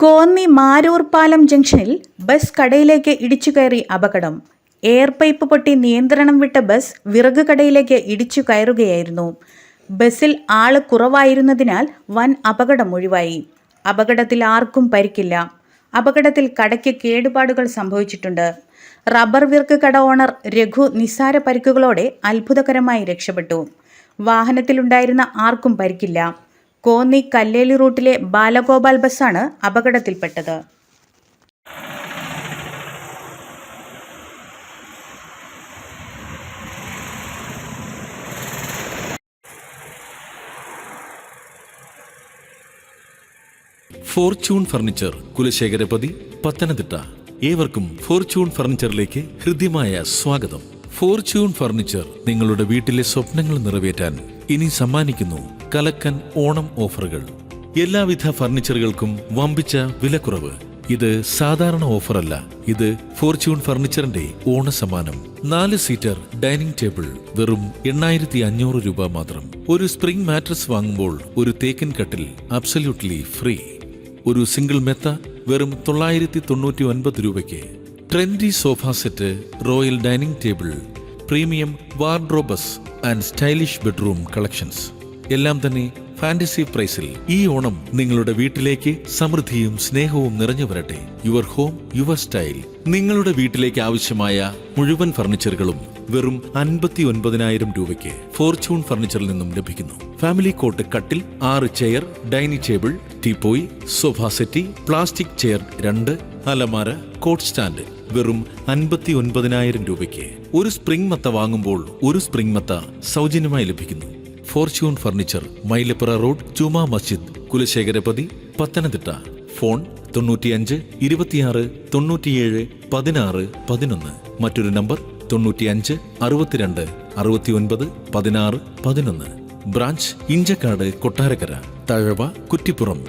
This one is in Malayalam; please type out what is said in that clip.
കോന്നി മാരൂർ പാലം ജംഗ്ഷനിൽ ബസ് കടയിലേക്ക് ഇടിച്ചു കയറി അപകടം. എയർ പൈപ്പ് പൊട്ടി നിയന്ത്രണം വിട്ട ബസ് വിറക് കടയിലേക്ക് ഇടിച്ചു കയറുകയായിരുന്നു. ബസ്സിൽ ആൾ കുറവായിരുന്നതിനാൽ വൻ അപകടം ഒഴിവായി. അപകടത്തിൽ ആർക്കും പരിക്കില്ല. അപകടത്തിൽ കടയ്ക്ക് കേടുപാടുകൾ സംഭവിച്ചിട്ടുണ്ട്. റബ്ബർ വിർക്ക് കട ഓണർ രഘു നിസ്സാര പരിക്കുകളോടെ അത്ഭുതകരമായി രക്ഷപ്പെട്ടു. വാഹനത്തിലുണ്ടായിരുന്ന ആർക്കും പരിക്കില്ല. കോന്നി കല്ലേലി റൂട്ടിലെ ബാലഗോപാൽ ബസ്സാണ് അപകടത്തിൽപ്പെട്ടത്. Fortune furniture Kulasekharapathy Pathanamthitta. ഏവർക്കും ഫോർച്യൂൺ ഫർണിച്ചറിലേക്ക് ഹൃദ്യമായ സ്വാഗതം. ഫോർച്യൂൺ ഫർണിച്ചർ നിങ്ങളുടെ വീട്ടിലെ സ്വപ്നങ്ങൾ നിറവേറ്റാൻ ഇനി സമ്മാനിക്കുന്നു കലക്കൻ ഓണം ഓഫറുകൾ. എല്ലാവിധ ഫർണിച്ചറുകൾക്കും വമ്പിച്ച വിലക്കുറവ്. ഇത് സാധാരണ ഓഫറല്ല ഇത് ഫോർച്യൂൺ ഫർണിച്ചറിന്റെ ഓണസമ്മാനം. നാല് സീറ്റർ ഡൈനിങ് ടേബിൾ വെറും എണ്ണായിരത്തി അഞ്ഞൂറ് രൂപ മാത്രം. ഒരു സ്പ്രിംഗ് മാട്രസ് വാങ്ങുമ്പോൾ ഒരു തേക്കൻ കട്ടിൽ അബ്സല്യൂട്ട്ലി ഫ്രീ. ഒരു സിംഗിൾ മെത്ത വെറും തൊള്ളായിരത്തി തൊണ്ണൂറ്റി ഒൻപത് രൂപയ്ക്ക്. Trendy sofa set royal dining table premium wardrobes and stylish bedroom collections. എല്ലാം തന്നെ ഫാന്റസി പ്രൈസിൽ. ഈ ഓണം നിങ്ങളുടെ വീട്ടിലേക്ക് സമൃദ്ധിയും സ്നേഹവും നിറഞ്ഞു വരട്ടെ. Your home your style. നിങ്ങളുടെ വീട്ടിലേക്ക് ആവശ്യമായ മുഴുവൻ ഫർണിച്ചറുകളും വെറും അൻപത്തി ഒൻപതിനായിരം രൂപയ്ക്ക് ഫോർച്യൂൺ ഫർണിച്ചറിൽ നിന്നും ലഭിക്കുന്നു. ഫാമിലി കോട്ട് കട്ടിൽ ആറ് chair dining table teapoy sofa settee plastic chair രണ്ട് അലമാര കോട്ട് സ്റ്റാൻഡ്. വെറും അൻപത്തി ഒൻപതിനായിരം രൂപയ്ക്ക് ഒരു സ്പ്രിംഗ് മത്ത വാങ്ങുമ്പോൾ ഒരു സ്പ്രിംഗ് മത്ത സൗജന്യമായി ലഭിക്കുന്നു. ഫോർച്യൂൺ ഫർണിച്ചർ മൈലപ്പുറ റോഡ് ജുമാ മസ്ജിദ് കുലശേഖരപതി പത്തനംതിട്ട. ഫോൺ തൊണ്ണൂറ്റിയഞ്ച് ഇരുപത്തിയാറ് തൊണ്ണൂറ്റിയേഴ് പതിനാറ് പതിനൊന്ന്. മറ്റൊരു നമ്പർ തൊണ്ണൂറ്റിയഞ്ച് അറുപത്തിരണ്ട് അറുപത്തിയൊൻപത് പതിനാറ് പതിനൊന്ന്. ബ്രാഞ്ച് ഇഞ്ചക്കാട് കൊട്ടാരക്കര തഴവ കുറ്റിപ്പുറം.